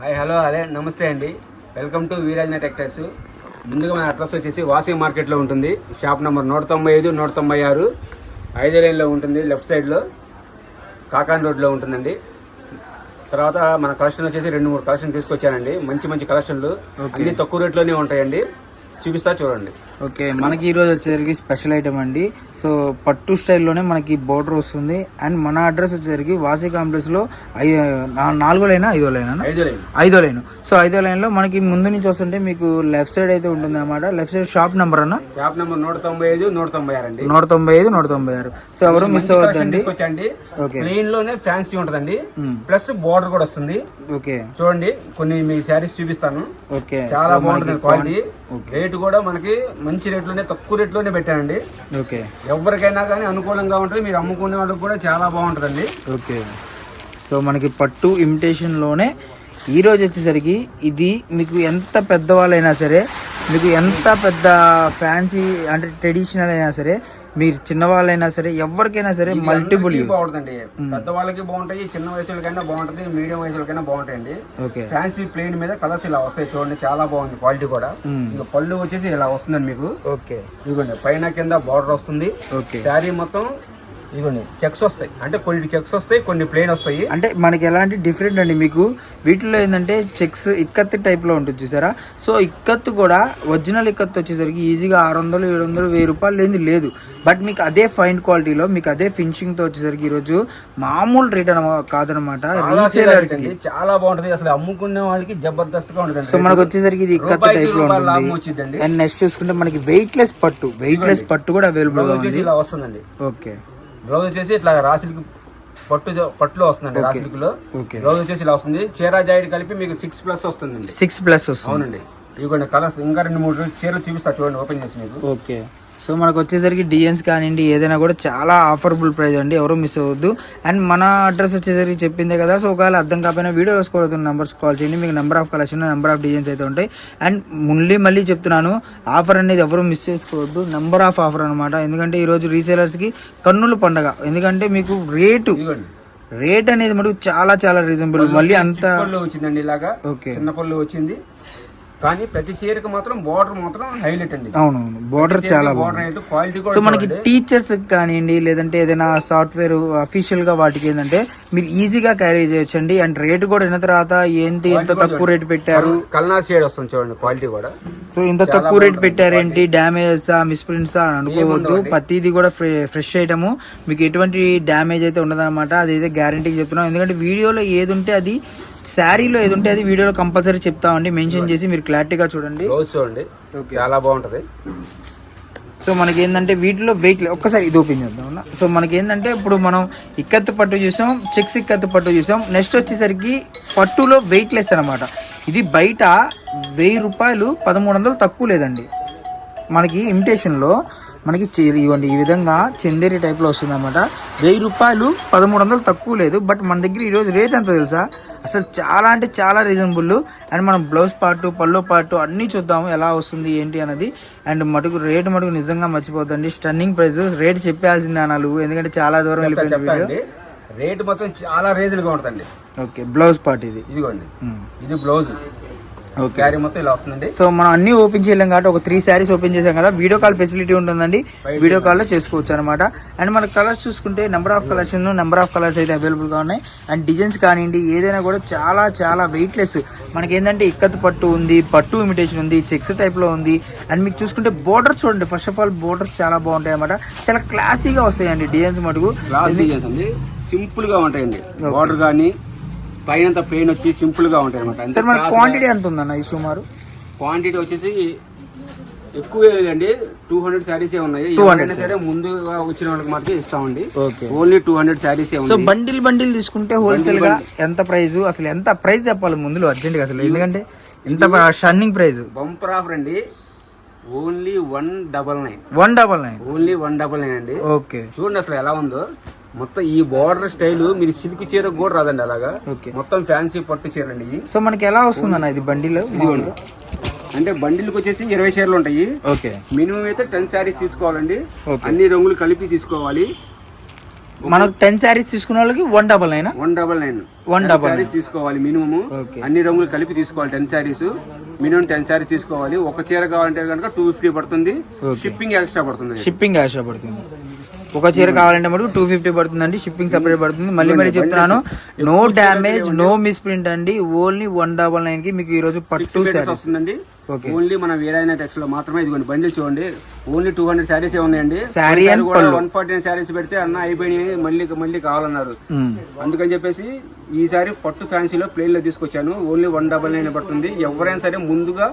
Hi hello అదే నమస్తే అండి. Welcome to Veerajana textiles. ముందుగా మన అడ్రస్ వచ్చేసి వాసింగ్ మార్కెట్లో ఉంటుంది. షాప్ నెంబర్ నూట తొంభై ఐదు నూట తొంభై ఆరు. ఐదో లైన్లో ఉంటుంది లెఫ్ట్ సైడ్లో. కాకాన్ రోడ్లో ఉంటుందండి. తర్వాత మన కలెక్షన్ వచ్చేసి రెండు మూడు కలెక్షన్ తీసుకొచ్చానండి. మంచి మంచి కలెక్షన్లు. అన్ని తక్కువ రేట్లోనే ఉంటాయండి. చూపిస్తా చూడండి. ఓకే మనకి ఈరోజు వచ్చేసరికి స్పెషల్ ఐటమ్ అండి. సో పట్టు స్టైల్లోనే మనకి బోర్డర్ వస్తుంది. అండ్ మన అడ్రస్ వచ్చేసరికి వాసి కాంప్లెక్స్లో నాలుగో లైనా ఐదో లైనా? ఐదో లైన్. సో ఐదో లైన్లో మనకి ముందు నుంచి వస్తుంటే మీకు లెఫ్ట్ సైడ్ అయితే ఉంటుంది అన్నమాట. లెఫ్ట్ సైడ్ షాప్ నెంబర్ అన్న? షాప్ నెంబర్ నూట తొంభై ఐదు నూట తొంభై ఆరు అండి. నూట తొంభై ఐదు నూట తొంభై ఆరు. సో ఎవరు మిస్ అవ్వద్దండి. ఓకే. ప్లెయిన్లోనే ఫ్యాన్సీ ఉంటదండి. ప్లస్ బోర్డర్ కూడా వస్తుంది. ఓకే. చూడండి కొన్ని మీ శారీస్ చూపిస్తాను. ఓకే. చాలా బాగుంటుంది క్వాలిటీ రేటు కూడా మనకి మంచి రేట్లోనే తక్కువ రేట్లోనే పెట్టానండి. ఓకే. ఎవరికైనా కానీ అనుకూలంగా ఉంటుంది. మీరు అమ్ముకునే వాళ్ళకి కూడా చాలా బాగుంటుందండి. ఓకే. సో మనకి పట్టు ఇమిటేషన్లోనే ఈరోజు వచ్చేసరికి ఇది మీకు ఎంత పెద్దవాళ్ళైనా సరే మీకు ఎంత పెద్ద ఫ్యాన్సీ అంటే ట్రెడిషనల్ అయినా సరే మీరు చిన్నవాళ్ళైనా సరే ఎవరికైనా సరే మల్టిపుల్ బాగుంటుందండి. పెద్దవాళ్ళకి బాగుంటాయి చిన్న వయసులకైనా బాగుంటుంది మీడియం వయసులకైనా బాగుంటాయండి. ఓకే. ఫ్యాన్సీ ప్లెయిన్ మీద కలర్స్ ఇలా వస్తాయి చూడండి చాలా బాగుంది క్వాలిటీ కూడా. ఇక పళ్ళు వచ్చేసి ఇలా వస్తుందండి మీకు. ఓకే. ఇదిగోండి పైన కింద బార్డర్ వస్తుంది. ఓకే. శారీ మొత్తం చెక్స్ వస్తాయి. అంటే కొన్ని చెక్స్ వస్తాయి కొన్ని ప్లెయిన్ వస్తాయి. అంటే మనకి ఎలాంటి డిఫరెంట్ అండి మీకు? వీటిలో ఏంటంటే చెక్స్ ఇక్కత్ టైప్లో ఉంటుంది చూసారా? సో ఇక్కత్ కూడా ఒరిజినల్ ఇక్కత్ వచ్చేసరికి ఈజీగా ఆరు వందలు ఏడు వందలు వెయ్యి రూపాయలు లేని లేదు. బట్ మీకు అదే ఫైన్ క్వాలిటీలో మీకు అదే ఫినిషింగ్తో వచ్చేసరికి ఈరోజు మామూలు రేట్ అన కాదనమాట రీసేలర్స్కి చాలా బాగుంటది. అసలు అమ్ముకునే వాళ్ళకి జబర్దస్త్గా ఉంటుంది సో మనకు వచ్చేసరికి ఇది ఇక్కత్ టైప్లో ఉంటుంది. అండ్ నెక్స్ట్ చూసుకుంటే మనకి వెయిట్లెస్ పట్టు. వెయిట్లెస్ పట్టు కూడా అవైలబుల్గా ఉంది. వస్తుందండి. ఓకే బ్లౌజ్ వచ్చేసి ఇట్లా రాసిలికి పట్టు పట్టులో వస్తుందండి రాసిలికిలో బ్లౌజ్ వచ్చేసి ఇలా వస్తుంది. చీర జాయిడ్ కలిపి మీకు సిక్స్ ప్లస్ వస్తుందండి. సిక్స్ ప్లస్ వస్తుంది. అవునండి. ఇదిగోండి కలర్స్ ఇంకా రెండు మూడు చీరలు చూపిస్తా చూడండి ఓపెన్ చేసి మీకు. ఓకే సో మనకు వచ్చేసరికి డిఎన్స్ కానివ్వండి ఏదైనా కూడా చాలా ఆఫర్బుల్ ప్రైస్ అండి. ఎవరు మిస్ అవ్వద్దు. అండ్ మన అడ్రస్ వచ్చేసరికి చెప్పిందే కదా సో ఒకవేళ అర్థం కాకపోయినా వీడియో వేసుకోవద్దు నెంబర్స్ కాల్ చేయండి. మీకు number of collection number of designs అయితే ఉంటాయి. అండ్ మళ్ళీ మళ్ళీ చెప్తున్నాను ఆఫర్ అనేది ఎవరు మిస్ చేసుకోవద్దు. నెంబర్ ఆఫ్ ఆఫర్ అనమాట ఎందుకంటే ఈరోజు రీసేలర్స్కి కన్నుల పండగ. ఎందుకంటే మీకు రేటు రేట్ అనేది మటుకు చాలా చాలా రీజనబుల్ మళ్ళీ అంత పళ్ళు వచ్చిందండి ఇలాగా. ఓకే చిన్న పళ్ళు వచ్చింది. కానీ ప్రతి చీరకు మాత్రం బార్డర్ మాత్రం హైలైట్ అండి. అవునవును. బోర్డర్ చాలా బాగుంది. క్వాలిటీ సో మనకి. టీచర్స్ కానివ్వండి లేదంటే ఏదైనా సాఫ్ట్వేర్ అఫీషియల్గా వాటికి ఏంటంటే మీరు ఈజీగా క్యారీ చేయొచ్చండి. అండ్ రేట్ కూడా విన్న తర్వాత ఏంటి ఎంత తక్కువ రేట్ పెట్టారు? కల్నార్ షేడ్ వస్తుంది చూడండి క్వాలిటీ కూడా. సో ఇంత తక్కువ రేట్ పెట్టారు ఏంటి డ్యామేజెస్ మిస్ప్రింట్స్ అని అనుకోవద్దు. ప్రతిదీ కూడా ఫ్రెష్ ఐటమ్ మీకు ఎటువంటి డ్యామేజ్ అయితే ఉండదన్నమాట. అదైతే గ్యారంటీకి చెప్తున్నాం. ఎందుకంటే వీడియోలో ఏది ఉంటే అది శారీలో ఏది ఉంటే అది వీడియోలో కంపల్సరీ చెప్తామండి మెన్షన్ చేసి మీరు క్లారిటీగా చూడండి. చూడండి. ఓకే. చాలా బాగుంటది. సో మనకి ఏంటంటే వీటిలో వెయిట్ ఒక్కసారి ఇది ఓపెన్ చేద్దాం. సో మనకి ఏంటంటే ఇప్పుడు మనం ఇక్కత్తు పట్టు చూసాం చెక్స్ ఇక్కత్తు పట్టు చూసాం. నెక్స్ట్ వచ్చేసరికి పట్టులో వెయిట్ లెస్ అనమాట ఇది బయట వెయ్యి రూపాయలు పదమూడు వందలు తక్కువ లేదండి. మనకి ఇమిటేషన్లో మనకి ఇవ్వండి. ఈ విధంగా చందేరి టైప్లో వస్తుంది అనమాట వెయ్యి రూపాయలు పదమూడు వందలు తక్కువ లేదు. బట్ మన దగ్గర ఈరోజు రేట్ ఎంత తెలుసా? అసలు చాలా అంటే చాలా రీజనబుల్ అండ్ మనం బ్లౌజ్ పార్ట్ పల్లో పార్ట్ అన్నీ చూద్దాము ఎలా వస్తుంది ఏంటి అన్నది. అండ్ మటుకు రేట్ మటుకు నిజంగా మర్చిపోద్దండి. స్టన్నింగ్ ప్రైస్ రేట్ చెప్పాల్సిందే అనాలు ఎందుకంటే చాలా దూరం వెళ్ళిపోయింది వీడియో రేట్ మాత్రం చాలా రీజనల్గా ఉంటుందండి. ఓకే బ్లౌజ్ పార్ట్ ఇది. ఇదిగోండి. ఉమ్. ఇది బ్లౌజ్ శారీ మొత్తం ఇలా వస్తుందండి. సో మనం అన్ని ఓపెన్ చేయలేం కాబట్టి ఒక త్రీ శారీస్ ఓపెన్ చేసాం కదా వీడియో కాల్ ఫెసిలిటీ ఉంటుందండి. వీడియో కాల్లో చేసుకోవచ్చు అనమాట అండ్ మన కలర్స్ చూసుకుంటే number of collection number of colours అయితే అవైలబుల్గా ఉన్నాయి. అండ్ డిజైన్స్ కానివ్వండి ఏదైనా కూడా చాలా చాలా వెయిట్లెస్ మనకి ఏంటంటే ఇక్కత్ పట్టు ఉంది పట్టు ఇమిటేషన్ ఉంది చెక్స్ టైప్లో ఉంది. అండ్ మీకు చూసుకుంటే బోర్డర్ చూడండి. ఫస్ట్ ఆఫ్ ఆల్ బోర్డర్స్ చాలా బాగుంటాయి అనమాట చాలా క్లాసీగా వస్తాయండి డిజైన్స్ మటుకు. క్లాస్ డిజైన్స్ అండి. సింపుల్గా ఉంటాయండి. బార్డర్ కానీ పైన ప్లెయిన్ వచ్చి సింపుల్గా ఉంటాయి అనమాట సార్ మన క్వాంటిటీ ఎంత ఉందన్న ఈ సుమారు? క్వాంటిటీ వచ్చేసి ఎక్కువ లేదండి టూ హండ్రెడ్ శారీసే ఉన్నాయి. 200 ఎవరైనా సరే ముందుగా వచ్చిన వాళ్ళకి మాత్రం ఇస్తామండి. ఓకే ఓన్లీ టూ హండ్రెడ్ శారీసే సో బండిల్ బండిల్ తీసుకుంటే హోల్సేల్గా ఎంత ప్రైస్ అసలు ఎంత ప్రైస్ చెప్పాలి ముందులో అర్జెంట్గా అసలు ఎందుకంటే ఎంత షన్నింగ్ ప్రైస్ బంపర్ ఆఫర్ అండి. Only one double nine one double nine only one double nine అండి. ఓకే చూడండి అసలు ఎలా ఉందో. మొత్తం ఈ బార్డర్ స్టైల్ మీరు సిల్క్ చీర కూడా రాదండి అలాగా. మొత్తం ఫ్యాన్సీ పట్టు చీర అండి సో మనకి ఎలా వస్తుంది అన్న ఇది బండిల్? అంటే బండిల్కి వచ్చేసి ఇరవై చీరలు ఉంటాయి. ఓకే. మినిమం అయితే టెన్ శారీస్ తీసుకోవాలండి. అన్ని రంగులు కలిపి తీసుకోవాలి. మనకు టెన్ శారీస్ తీసుకున్న వాళ్ళకి one double nine one double nine One double saris తీసుకోవాలి మినిమం అన్ని రంగులు కలిపి తీసుకోవాలి ten saris minimum ten saris తీసుకోవాలి. ఒక చీర కావాలంటే కనుక టూ ఫిఫ్టీ పడుతుంది. షిప్పింగ్ ఎక్స్ట్రా పడుతుంది. షిప్పింగ్ యాష పడుతుంది. ఒక చీర కావాలంటే మటుకు టూ ఫిఫ్టీ పడుతుందండి షిప్పింగ్ సపరేట్ పడుతుంది. మళ్ళీ మళ్ళీ చెప్తున్నాను నో డ్యామేజ్ నో మిస్ప్రింట్ అండి. ఓన్లీ వన్ డబల్ నైన్కి మీకు ఈ రోజు పట్టు వస్తుందండి. ఓన్లీ మన వీరైన టెక్స్లో మాత్రమే ఇదిగోండి బండిల్ చూడండి. ఓన్లీ టూ హండ్రెడ్ శారీస్ ఉన్నాయండి. పళ్ళు. వన్ ఫార్టీ నైన్ శారీస్ పెడితే అన్న అయిపోయినాయి మళ్ళీ మళ్ళీ కావాలన్నారు. మ్మ్. అందుకని చెప్పేసి ఈసారి పట్టు ఫ్యాన్సీలో ప్లేన్లో తీసుకొచ్చాను. ఓన్లీ వన్ డబల్ నైన్ పడుతుంది. ఎవరైనా సరే ముందుగా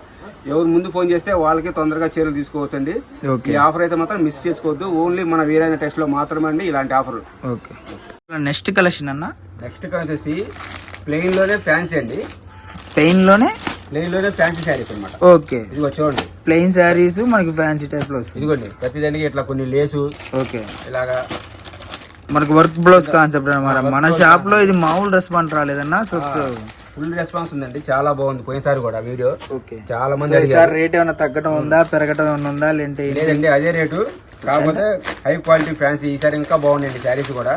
ఎవరు ముందు ఫోన్ చేస్తే వాళ్ళకి తొందరగా చీరలు తీసుకోవచ్చండి. ఓకే. ఈ ఆఫర్ అయితే మాత్రం మిస్ చేసుకోవద్దు. ఓన్లీ మన వీరైన టెక్స్లో మాత్రమే అండి ఇలాంటి ఆఫర్ ఓకే. నెక్స్ట్ కలెక్షన్ అన్న? నెక్స్ట్ వచ్చేసి ప్లెయిన్లోనే ఫ్యాన్సీ అండి. పెయిన్లోనే ప్లెయిన్లోనే ఫ్యాన్సీ శారీస్ అన్నమాట. ఓకే. ఇదిగో చూడండి. ప్లెయిన్ శారీస్ మనకి ఫ్యాన్సీ టైప్లో వస్తుంది ఇదిగోండి ప్రతిదానికి ఇట్లా కొన్ని లేసు. ఓకే. ఇలాగా మనకి వర్క్ బ్లౌజ్ కాన్సెప్ట్ అనమాట మన షాప్లో ఇది మామూలు రెస్పాన్స్ రాలేదన్నా సో ఫుల్ రెస్పాన్స్ ఉందండి. చాలా బాగుంది. పోయినసారి కూడా వీడియో. ఓకే. చాలా మంది సో అడిగారు. ఈసారి రేట్ ఏమైనా తగ్గడం ఉందా పెరగడం ఏమైనా ఉందా లేదంటే లేదండి అదే రేటు. కాకపోతే హై క్వాలిటీ ఫ్యాన్సీ ఈసారి ఇంకా బాగున్నాయండి శారీస్ కూడా.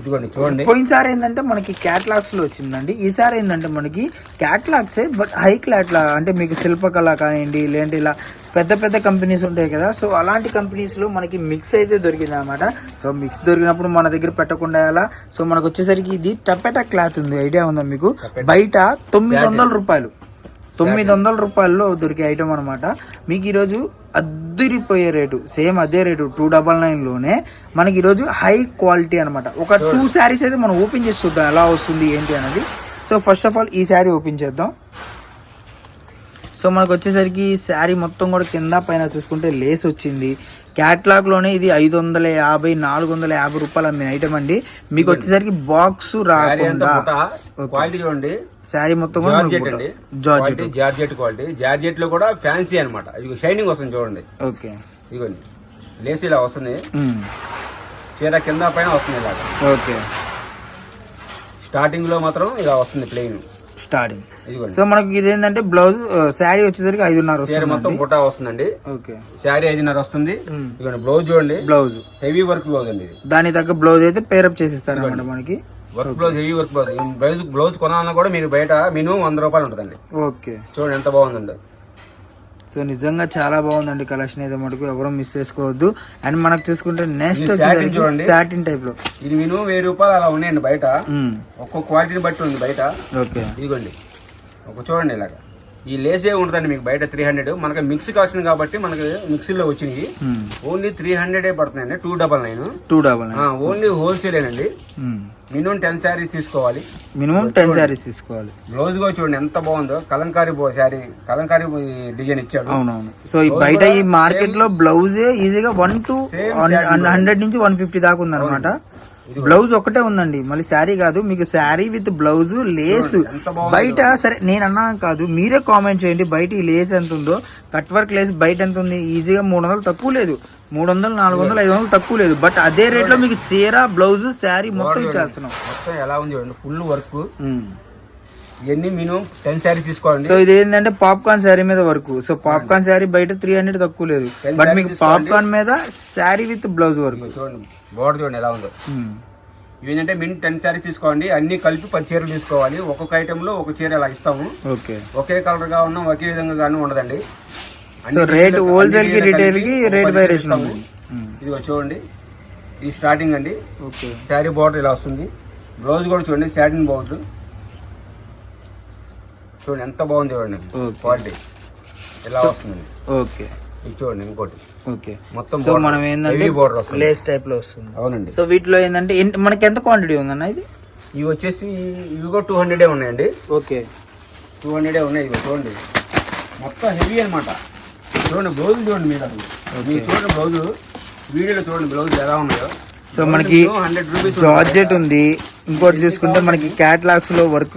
ఇదిగోండి చూడండి. పోయినసారి ఏంటంటే మనకి క్యాట్లాగ్స్లో వచ్చిందండి. ఈసారి ఏంటంటే మనకి క్యాట్లాగ్సే బట్ హై క్లాట్లా అంటే మీకు శిల్పకళ కానివ్వండి లేదంటే ఇలా పెద్ద పెద్ద కంపెనీస్ ఉంటాయి కదా. సో అలాంటి కంపెనీస్లో మనకి మిక్స్ అయితే దొరికింది అనమాట సో మిక్స్ దొరికినప్పుడు మన దగ్గర పెట్టకుండా ఎలా? సో మనకు వచ్చేసరికి ఇది టపెటా క్లాత్ ఉంది. ఐడియా ఉందా మీకు? బయట తొమ్మిది వందల రూపాయలు. తొమ్మిది వందల రూపాయల్లో దొరికే ఐటమ్ అనమాట మీకు ఈరోజు అద్దరిపోయే రేటు సేమ్ అదే రేటు టూ డబల్ నైన్లోనే మనకి ఈరోజు హై క్వాలిటీ అనమాట ఒక టూ శారీస్ అయితే మనం ఓపెన్ చేసి చూద్దాం ఎలా వస్తుంది ఏంటి అనేది. సో ఫస్ట్ ఆఫ్ ఆల్ ఈ శారీ ఓపెన్ చేద్దాం. సో మనకు వచ్చేసరికి శారీ మొత్తం కూడా కింద పైన చూసుకుంటే లేస్ వచ్చింది. క్యాట్లాగ్లోనే ఇది ఐదు వందల యాభై నాలుగు వందల యాభై రూపాయలు అమ్మే ఐటమ్ అండి. మీకు వచ్చేసరికి బాక్స్ రాకుండా క్వాలిటీ చూడండి. శారీ మొత్తం జార్జెట్. అండి. జార్జెట్ క్వాలిటీ జార్జెట్ క్వాలిటీ జార్జెట్లో కూడా ఫ్యాన్సీ అన్నమాట. ఇది షైనింగ్ వస్తుంది చూడండి. ఓకే. ఇదిగోండి. లేస్ ఇలా వస్తుంది. చీర కింద పైన వస్తుంది ఇలాగా. ఓకే. స్టార్టింగ్లో మాత్రం ఇలా వస్తుంది ప్లెయిన్ స్టార్టింగ్ సో మనకి ఇదేంటంటే బ్లౌజ్ శారీ వచ్చేసరికి ఐదున్నర చీర మొత్తం వస్తుంది బుట్ట వస్తుందండి. ఓకే. శారీ ఐదున్నర వస్తుంది. ఇదిగోండి బ్లౌజ్ చూడండి. బ్లౌజ్. హెవీ వర్క్ బ్లౌజ్ అండి ఇది. దాని తగ్గ బ్లౌజ్ అయితే పేరప్ చేసిస్తారు అనమాట మనకి. Work blouse heavy work blouse. Blouse blouse కొనాలన్నా కూడా మీరు బయట మినిమం వంద రూపాయలు ఉంటుందండి. ఓకే. చూడండి ఎంత బాగుందండి. సో నిజంగా చాలా బాగుందండి కలెక్షన్ అయితే మటుకు ఎవరు మిస్ చేసుకోవద్దు. అండ్ మనకు చూసుకుంటే నెక్స్ట్ ఇది వచ్చేసరికి. సాటిన్ టైప్లో. ఇది మినిమం వెయ్యి రూపాయలు అలా ఉన్నాయండి బయట. ఒక్కొక్క క్వాలిటీని బట్టి ఉంది బయట. ఓకే. ఇదిగోండి. ఒక చూడండి ఇలాగ. ఈ లేసే ఉంటుందండి మీకు బయట త్రీ హండ్రెడ్ మనకి మిక్స్ కాస్ట్ కాబట్టి మనకి మిక్సీలో వచ్చింది. ఓన్లీ త్రీ హండ్రెడే పడుతున్నాయండి. Two double nine two double only హోల్సేలేనండి. Minimum ten saris తీసుకోవాలి. మినిమం టెన్ శారీస్ తీసుకోవాలి. బ్లౌజ్ కూడా చూడండి ఎంత బాగుందో. కలంకారీ బో శారీ కలంకారీ డిజైన్ ఇచ్చాడు. అవునవును. సో ఈ బయట ఈ మార్కెట్లో బ్లౌజ్ ఈజీగా వన్ టు హండ్రెడ్ నుంచి వన్ ఫిఫ్టీ దాకా ఉందన్నమాట. బ్లౌజ్ ఒకటే ఉందండి. మళ్ళీ శారీ కాదు మీకు శారీ విత్ బ్లౌజ్ లేస్. బయట సరే నేను అన్నా కాదు మీరే కామెంట్ చేయండి బయట ఈ లేస్ ఎంత ఉందో. కట్ వర్క్ లేస్ బయట ఎంత ఉంది? ఈజీగా మూడు వందలు తక్కువ లేదు. మూడు వందలు నాలుగు వందలు ఐదు వందలు తక్కువ లేదు. బట్ అదే రేట్లో మీకు చీర బ్లౌజ్ శారీ మొత్తం ఇచ్చేస్తున్నాం. మొత్తం ఎలా ఉంది చూడండి ఫుల్ వర్క్. ఇవన్నీ మినిమం టెన్ సో ఇది ఏంటంటే పాప్కార్న్ శారీ మీద వర్క్. సో పాప్కార్న్ శారీ బయట త్రీ హండ్రెడ్ తక్కువ లేదు. బట్ మీకు. పాప్కార్న్ మీద శారీ విత్ బ్లౌజ్ వర్క్. చూడండి. బోర్డర్ చూడండి ఎలా ఉందో. ఏంటంటే మినిమం టెన్ శారీస్ తీసుకోండి అన్ని కలిపి పది చీరలు తీసుకోవాలి. ఒక్కొక్క ఐటెం లో ఒక చీర ఇలా ఇస్తాము. ఓకే. ఒకే కలర్గా ఉన్న ఒకే విధంగా గాను ఉండదండి. సో రేట్ హోల్సేల్కి రిటైల్కి రేట్ వేరియేషన్ ఉంది ఇదిగో చూడండి ఇది స్టార్టింగ్ అండి. ఓకే. శారీ బార్డర్ ఇలా వస్తుంది. బ్లౌజ్ కూడా చూడండి సాటిన్ బార్డర్ చూడండి ఎంత బాగుంది చూడండి. క్వాలిటీ ఇలా వస్తుంది ఓకే. ఇది చూడండి ఇంకోటి. ఓకే. మొత్తం సో. మనం ఏంటంటే వస్తుంది. లేస్ టైప్లో వస్తుంది. అవునండి. సో వీటిలో ఏంటంటే మనకి ఎంత క్వాంటిటీ ఉందన్న ఇది? ఇవి వచ్చేసి ఇవి కూడా టూ హండ్రెడే ఉన్నాయండి. ఓకే. టూ హండ్రెడే ఉన్నాయి ఇవి చూడండి. మొత్తం హెవీ అనమాట చూడండి బ్లౌజ్ చూడండి మీరు మీరు చూడండి బ్లౌజ్ వీడియోలో చూడండి బ్లౌజ్ ఎలా ఉన్నాయో. సో మనకి హండ్రెడ్ రూపీస్ జార్జెట్ ఉంది. ఇంకోటి చూసుకుంటే మనకి క్యాట్లాగ్స్లో వర్క్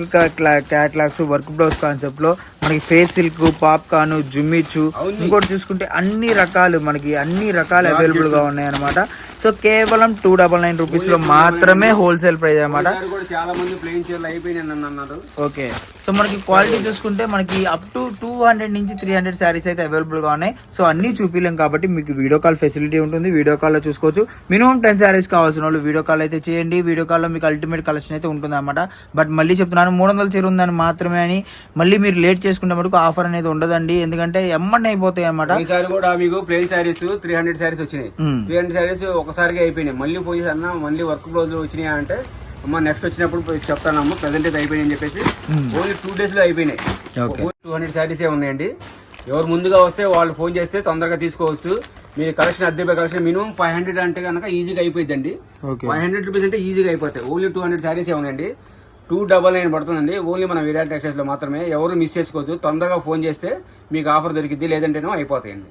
క్యాట్లాగ్స్ వర్క్ బ్లౌజ్ కాన్సెప్ట్లో మనకి ఫేస్ సిల్క్ పాప్కార్న్ జుమ్మిచ్చు. ఇంకోటి చూసుకుంటే అన్ని రకాలు మనకి అన్ని రకాలు అవైలబుల్గా ఉన్నాయి అనమాట సో కేవలం టూ డబల్ నైన్ రూపీస్లో మాత్రమే హోల్సేల్ ప్రైస్ అనమాట ఈసారి కూడా చాలా మంది ప్లెయిన్ చీరలు అయిపోయినాయి అని అన్నారు. ఓకే. సో మనకి క్వాలిటీ చూసుకుంటే మనకి అప్ టు టూ హండ్రెడ్ నుంచి త్రీ హండ్రెడ్ శారీస్ అయితే అవైలబుల్గా ఉన్నాయి. సో అన్నీ చూపించలేం కాబట్టి మీకు వీడియో కాల్ ఫెసిలిటీ ఉంటుంది. వీడియో కాల్లో చూసుకోవచ్చు. మినిమం టెన్ శారీస్ కావాల్సిన వాళ్ళు వీడియో కాల్ అయితే చేయండి. వీడియో కాల్లో మీకు అల్టిమేట్ కలెక్షన్ అయితే ఉంటుంది అనమాట బట్ మళ్ళీ చెప్తున్నాను మూడు వందల చీర ఉందని మాత్రమే అని మళ్ళీ మీరు లేట్ చేసుకుంటే మటుకు ఆఫర్ అనేది ఉండదండి. ఎందుకంటే ఎమ్మడి అయిపోతాయి అనమాట ఈసారి కూడా మీకు plain saris three hundred saris వచ్చినాయి. మ్మ్. త్రీ హండ్రెడ్ శారీస్ ఒకసారిగా అయిపోయినాయి. మళ్ళీ పోయి అన్న మళ్ళీ వర్క్ బ్లౌజులు వచ్చినాయి? అంటే అమ్మ నెక్స్ట్ వచ్చినప్పుడు చెప్తానమ్మ ప్రజెంట్ అయితే అయిపోయినాయి అని చెప్పేసి ఓన్లీ టూ డేస్లో అయిపోయినాయి. టూ హండ్రెడ్ శారీసే ఉన్నాయండి. ఎవరు ముందుగా వస్తే వాళ్ళు ఫోన్ చేస్తే తొందరగా తీసుకోవచ్చు. మీరు కలెక్షన్ అద్దె కలెక్షన్ మినిమం ఫైవ్ హండ్రెడ్ అంటే కనుక ఈజీగా అయిపోయిందండి ఓకే ఫైవ్ హండ్రెడ్ రూపీస్ అంటే ఈజీగా అయిపోతాయి. ఓన్లీ టూ హండ్రెడ్ శారీసే ఉన్నాయండి. టూ డబల్ నైన్ పడుతుందండి. ఓన్లీ మన విరాట్ టెక్స్టైల్స్లో మాత్రమే. ఎవరు మిస్ చేసుకోవచ్చు తొందరగా ఫోన్ చేస్తే మీకు ఆఫర్ దొరికిద్ది లేదంటేనో అయిపోతాయండి.